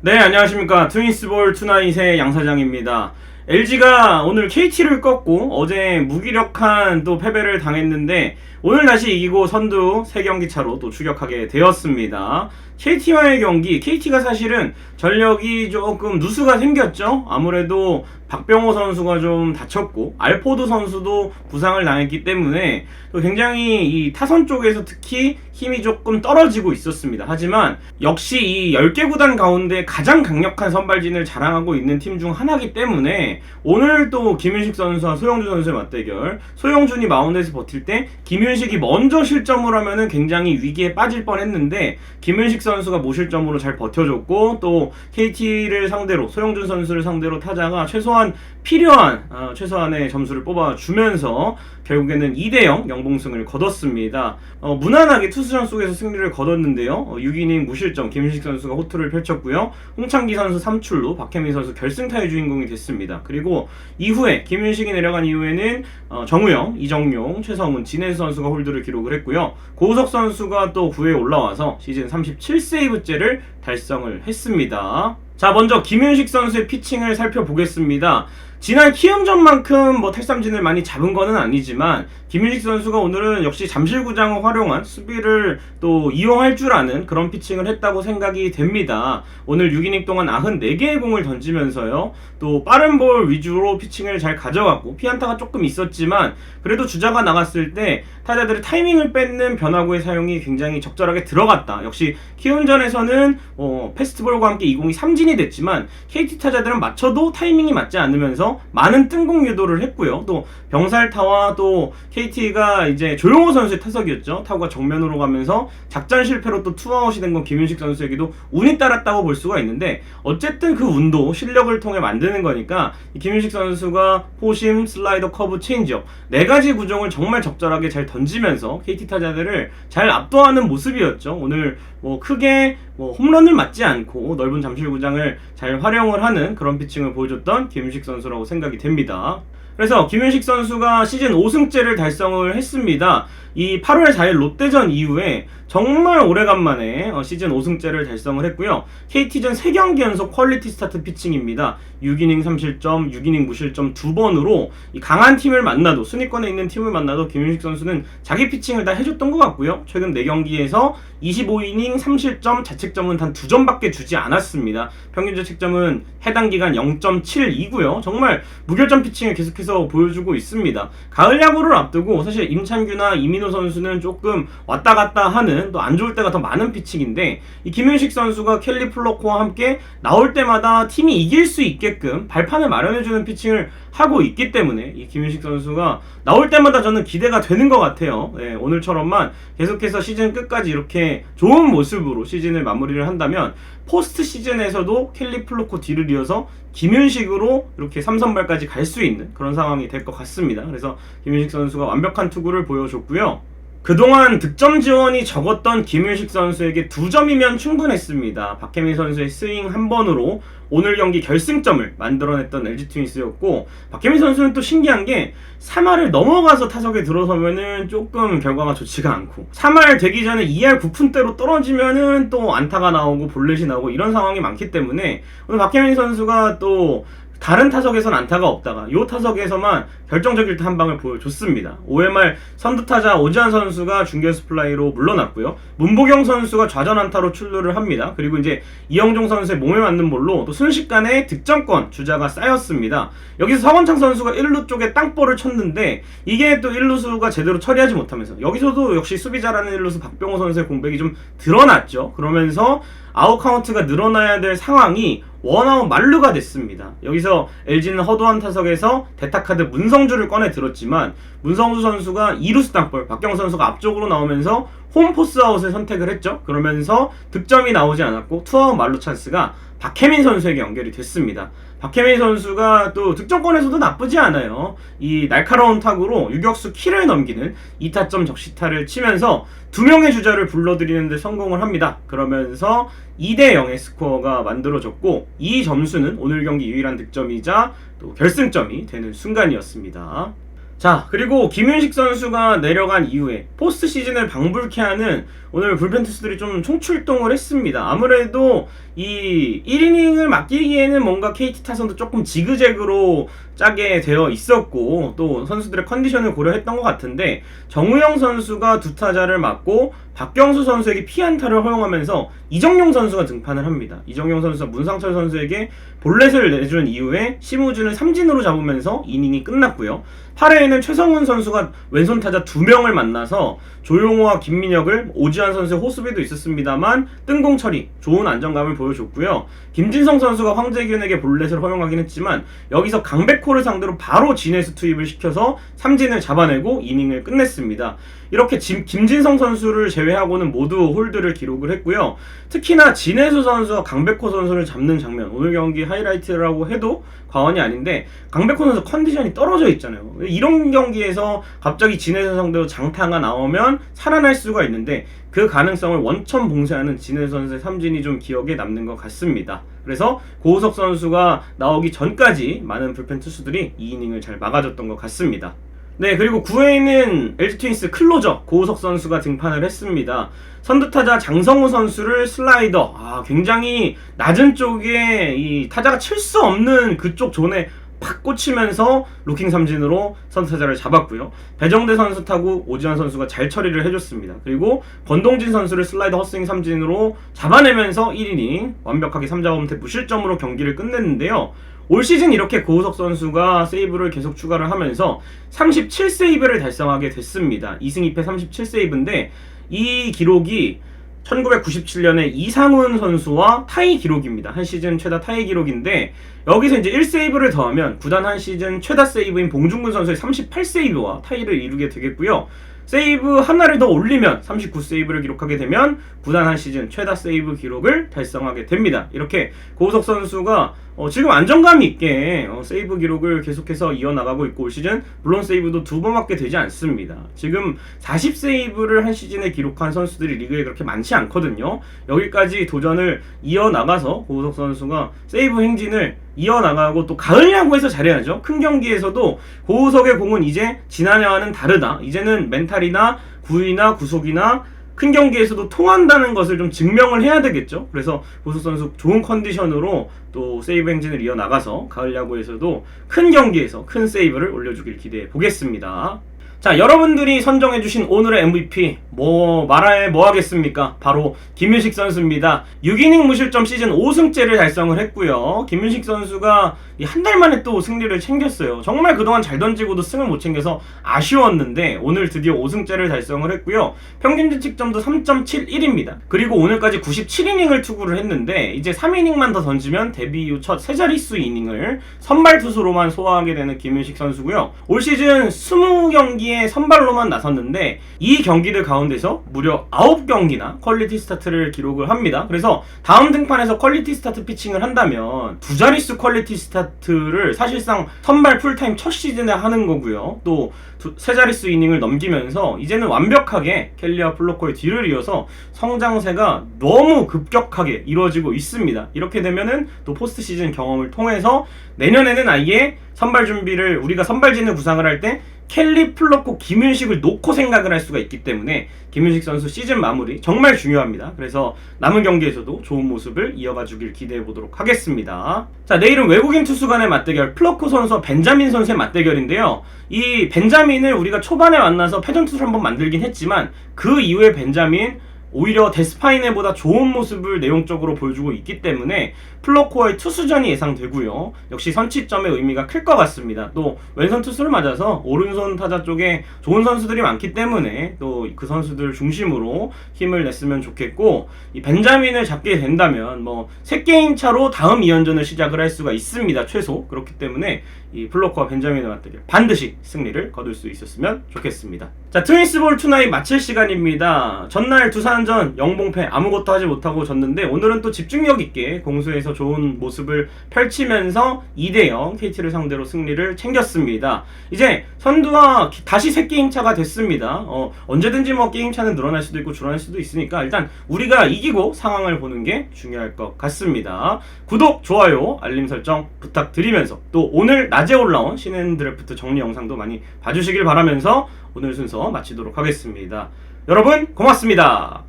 네, 안녕하십니까. 트윈스볼 투나잇의 양사장입니다. LG가 오늘 KT를 꺾고 어제 무기력한 또 패배를 당했는데 오늘 다시 이기고 선두 3경기 차로 또 추격하게 되었습니다. KT와의 경기, KT가 사실은 전력이 조금 누수가 생겼죠. 아무래도 박병호 선수가 좀 다쳤고 알포드 선수도 부상을 당했기 때문에 또 굉장히 이 타선 쪽에서 특히 힘이 조금 떨어지고 있었습니다. 하지만 역시 이 10개 구단 가운데 가장 강력한 선발진을 자랑하고 있는 팀 중 하나이기 때문에 오늘 또 김윤식 선수와 소영준 선수의 맞대결 소영준이 마운드에서 버틸 때 김윤 식이 먼저 실점을 하면은 굉장히 위기에 빠질 뻔했는데 김윤식 선수가 무실점으로 잘 버텨줬고 또 KT를 상대로 소영준 선수를 상대로 타자가 최소한 필요한 어, 최소한의 점수를 뽑아주면서 결국에는 2대0 영봉승을 거뒀습니다. 어, 무난하게 투수전 속에서 승리를 거뒀는데요. 어, 6이닝 무실점 김윤식 선수가 호투를 펼쳤고요. 홍창기 선수 3출루 박혜민 선수 결승타의 주인공이 됐습니다. 그리고 이후에 김윤식이 내려간 이후에는 어, 정우영, 이정용, 최성훈, 진해수 선수가 홀드를 기록을 했고요. 고우석 선수가 또 9회에 올라와서 시즌 37세이브째를 달성을 했습니다. 자, 먼저 김윤식 선수의 피칭을 살펴보겠습니다. 지난 키움전만큼 뭐 탈삼진을 많이 잡은 거는 아니지만 김윤식 선수가 오늘은 역시 잠실구장을 활용한 수비를 또 이용할 줄 아는 그런 피칭을 했다고 생각이 됩니다. 오늘 6이닝 동안 94개의 공을 던지면서요. 또 빠른 볼 위주로 피칭을 잘 가져갔고 피안타가 조금 있었지만 그래도 주자가 나갔을 때 타자들의 타이밍을 뺏는 변화구의 사용이 굉장히 적절하게 들어갔다. 역시 키움전에서는 어, 패스트볼과 함께 2공이 삼진이 됐지만 KT 타자들은 맞춰도 타이밍이 맞지 않으면서 많은 뜬공 유도를 했고요. 또 병살타와 또 KT가 이제 조용호 선수의 타석이었죠. 타구가 정면으로 가면서 작전 실패로 또 투아웃이 된 건 김윤식 선수에게도 운이 따랐다고 볼 수가 있는데 어쨌든 그 운도 실력을 통해 만드는 거니까 이 김윤식 선수가 포심, 슬라이더, 커브, 체인지업 네 가지 구종을 정말 적절하게 잘 던지면서 KT 타자들을 잘 압도하는 모습이었죠. 오늘 뭐 크게 뭐 홈런을 맞지 않고 넓은 잠실구장을 잘 활용을 하는 그런 피칭을 보여줬던 김윤식 선수라고 생각이 됩니다. 그래서 김윤식 선수가 시즌 5승째를 달성을 했습니다. 이 8월 4일 롯데전 이후에 정말 오래간만에 어, 시즌 5승째를 달성을 했고요. KT전 3경기 연속 퀄리티 스타트 피칭입니다. 6이닝 3실점, 6이닝 무실점 두 번으로 이 강한 팀을 만나도 순위권에 있는 팀을 만나도 김윤식 선수는 자기 피칭을 다 해줬던 것 같고요. 최근 4경기에서 25이닝 3실점, 자책점은 단 2점밖에 주지 않았습니다. 평균 자책점은 해당 기간 0.72고요. 정말 무결점 피칭을 계속해서 보여주고 있습니다. 가을 야구를 앞두고 사실 임찬규나 이민호 선수는 조금 왔다 갔다 하는 또 안 좋을 때가 더 많은 피칭인데 이 김윤식 선수가 켈리 플로코와 함께 나올 때마다 팀이 이길 수 있게끔 발판을 마련해주는 피칭을 하고 있기 때문에 이 김윤식 선수가 나올 때마다 저는 기대가 되는 것 같아요. 네, 오늘처럼만 계속해서 시즌 끝까지 이렇게 좋은 모습으로 시즌을 마무리를 한다면 포스트 시즌에서도 켈리 플로코 뒤를 이어서 김윤식으로 이렇게 3선발까지 갈 수 있는 그런 상황이 될 것 같습니다. 그래서 김윤식 선수가 완벽한 투구를 보여줬고요. 그동안 득점 지원이 적었던 김윤식 선수에게 두 점이면 충분했습니다. 박혜민 선수의 스윙 한 번으로 오늘 경기 결승점을 만들어냈던 LG 트윈스였고 박혜민 선수는 또 신기한 게 3할을 넘어가서 타석에 들어서면은 조금 결과가 좋지가 않고 3할 되기 전에 2할 9푼대로 떨어지면은 또 안타가 나오고 볼넷이 나오고 이런 상황이 많기 때문에 오늘 박혜민 선수가 또 다른 타석에선 안타가 없다가 요 타석에서만 결정적일 때한 방을 보여줬습니다. 5회 말 선두 타자 오지환 선수가 중견수 플라이로 물러났고요. 문보경 선수가 좌전 안타로 출루를 합니다. 그리고 이제 이영종 선수의 몸에 맞는 볼로 또 순식간에 득점권 주자가 쌓였습니다. 여기서 서건창 선수가 1루 쪽에 땅볼을 쳤는데 이게 또 1루수가 제대로 처리하지 못하면서 여기서도 역시 수비 잘하는 1루수 박병호 선수의 공백이 좀 드러났죠. 그러면서 아웃 카운트가 늘어나야 될 상황이 원아웃 만루가 됐습니다. 여기서 LG는 허도한 타석에서 대타카드 문성주를 꺼내 들었지만 문성주 선수가 2루수 땅볼, 박경 선수가 앞쪽으로 나오면서 홈포스 아웃을 선택을 했죠. 그러면서 득점이 나오지 않았고 투아웃 만루 찬스가 박혜민 선수에게 연결이 됐습니다. 박혜민 선수가 또 득점권에서도 나쁘지 않아요. 이 날카로운 타구로 유격수 키를 넘기는 2타점 적시타를 치면서 두 명의 주자를 불러들이는데 성공을 합니다. 그러면서 2대 0의 스코어가 만들어졌고 이 점수는 오늘 경기 유일한 득점이자 또 결승점이 되는 순간이었습니다. 자, 그리고 김윤식 선수가 내려간 이후에 포스트 시즌을 방불케 하는 오늘 불펜 투수들이 좀 총출동을 했습니다. 아무래도 이 1이닝을 맡기기에는 뭔가 KT 타선도 조금 지그재그로 짜게 되어 있었고 또 선수들의 컨디션을 고려했던 것 같은데 정우영 선수가 두 타자를 맡고 박경수 선수에게 피안타를 허용하면서 이정용 선수가 등판을 합니다. 이정용 선수가 문상철 선수에게 볼넷을 내준 이후에 심우준을 삼진으로 잡으면서 이닝이 끝났고요. 8회에는 최성훈 선수가 왼손 타자 두 명을 만나서 조용호와 김민혁을 오지환 선수의 호수비도 있었습니다만 뜬공 처리, 좋은 안정감을 보여줬고요. 김진성 선수가 황재균에게 볼넷을 허용하긴 했지만 여기서 강백호를 상대로 바로 진에스 투입을 시켜서 삼진을 잡아내고 이닝을 끝냈습니다. 이렇게 진- 김진성 선수를 제외하고는 모두 홀드를 기록을 했고요. 특히나 진해수 선수와 강백호 선수를 잡는 장면 오늘 경기 하이라이트라고 해도 과언이 아닌데 강백호 선수 컨디션이 떨어져 있잖아요. 이런 경기에서 갑자기 진해수 상대로 장타가 나오면 살아날 수가 있는데 그 가능성을 원천 봉쇄하는 진해수 선수의 삼진이 좀 기억에 남는 것 같습니다. 그래서 고우석 선수가 나오기 전까지 많은 불펜 투수들이 이 이닝을 잘 막아줬던 것 같습니다. 네, 그리고 9회에는 LG 트윈스 클로저 고우석 선수가 등판을 했습니다. 선두타자 장성우 선수를 슬라이더, 아, 굉장히 낮은 쪽에 이 타자가 칠 수 없는 그쪽 존에 팍 꽂히면서 루킹 삼진으로 선두타자를 잡았고요. 배정대 선수 타고 오지환 선수가 잘 처리를 해줬습니다. 그리고 권동진 선수를 슬라이더 헛스윙 삼진으로 잡아내면서 1이닝 완벽하게 3자범퇴 무실점으로 경기를 끝냈는데요. 올 시즌 이렇게 고우석 선수가 세이브를 계속 추가를 하면서 37세이브를 달성하게 됐습니다. 2승 2패 37세이브인데 이 기록이 1997년에 이상훈 선수와 타이 기록입니다. 한 시즌 최다 타이 기록인데 여기서 이제 1세이브를 더하면 구단 한 시즌 최다 세이브인 봉중근 선수의 38세이브와 타이를 이루게 되겠고요. 세이브 하나를 더 올리면 39 세이브를 기록하게 되면 구단 한 시즌 최다 세이브 기록을 달성하게 됩니다. 이렇게 고우석 선수가 어, 지금 안정감 있게 어, 세이브 기록을 계속해서 이어나가고 있고 올 시즌 물론 세이브도 두 번밖에 되지 않습니다. 지금 40 세이브를 한 시즌에 기록한 선수들이 리그에 그렇게 많지 않거든요. 여기까지 도전을 이어나가서 고우석 선수가 세이브 행진을 이어나가고 또 가을 야구에서 잘해야죠. 큰 경기에서도 고우석의 공은 이제 지난해와는 다르다. 이제는 멘탈이나 구위나 구속이나 큰 경기에서도 통한다는 것을 좀 증명을 해야 되겠죠. 그래서 고우석 선수 좋은 컨디션으로 또 세이브 행진을 이어나가서 가을 야구에서도 큰 경기에서 큰 세이브를 올려주길 기대해 보겠습니다. 자, 여러분들이 선정해주신 오늘의 MVP, 뭐, 말해 뭐 하겠습니까? 바로 김윤식 선수입니다. 6이닝 무실점 시즌 5승째를 달성을 했고요. 김윤식 선수가 한 달 만에 또 승리를 챙겼어요. 정말 그동안 잘 던지고도 승을 못 챙겨서 아쉬웠는데, 오늘 드디어 5승째를 달성을 했고요. 평균 자책점도 3.71입니다. 그리고 오늘까지 97이닝을 투구를 했는데, 이제 3이닝만 더 던지면 데뷔 이후 첫 세 자릿수 이닝을 선발 투수로만 소화하게 되는 김윤식 선수고요. 올 시즌 20경기 에 선발로만 나섰는데 이 경기들 가운데서 무려 9경기나 퀄리티 스타트를 기록을 합니다. 그래서 다음 등판에서 퀄리티 스타트 피칭을 한다면 두 자릿수 퀄리티 스타트를 사실상 선발 풀타임 첫 시즌에 하는 거고요. 또 세 자릿수 이닝을 넘기면서 이제는 완벽하게 켈리와 플로코의 뒤를 이어서 성장세가 너무 급격하게 이루어지고 있습니다. 이렇게 되면은 또 포스트 시즌 경험을 통해서 내년에는 아예 선발 준비를 우리가 선발진을 구상을 할때 켈리 플로코 김윤식을 놓고 생각을 할 수가 있기 때문에 김윤식 선수 시즌 마무리 정말 중요합니다. 그래서 남은 경기에서도 좋은 모습을 이어가 주길 기대해 보도록 하겠습니다. 자, 내일은 외국인 투수 간의 맞대결 플로코 선수와 벤자민 선수의 맞대결인데요. 이 벤자민을 우리가 초반에 만나서 패전 투수를 한번 만들긴 했지만 그 이후에 벤자민 오히려 데스파이네보다 좋은 모습을 내용적으로 보여주고 있기 때문에 플로코의 투수전이 예상되고요. 역시 선취점의 의미가 클 것 같습니다. 또 왼손 투수를 맞아서 오른손 타자 쪽에 좋은 선수들이 많기 때문에 또 그 선수들 중심으로 힘을 냈으면 좋겠고 이 벤자민을 잡게 된다면 뭐세 게임 차로 다음 2연전을 시작을 할 수가 있습니다. 최소 그렇기 때문에 이 플로코와 벤자민의 맞대결 반드시 승리를 거둘 수 있었으면 좋겠습니다. 자 트윈스볼 투나잇 마칠 시간입니다. 전날 두산 지난전 영봉패 아무것도 하지 못하고 졌는데 오늘은 또 집중력 있게 공수에서 좋은 모습을 펼치면서 2대0 KT를 상대로 승리를 챙겼습니다. 이제 선두와 기- 다시 새 게임 차가 됐습니다. 어, 언제든지 뭐 게임 차는 늘어날 수도 있고 줄어날 수도 있으니까 일단 우리가 이기고 상황을 보는 게 중요할 것 같습니다. 구독, 좋아요, 알림 설정 부탁드리면서 또 오늘 낮에 올라온 신인 드래프트 정리 영상도 많이 봐주시길 바라면서 오늘 순서 마치도록 하겠습니다. 여러분 고맙습니다.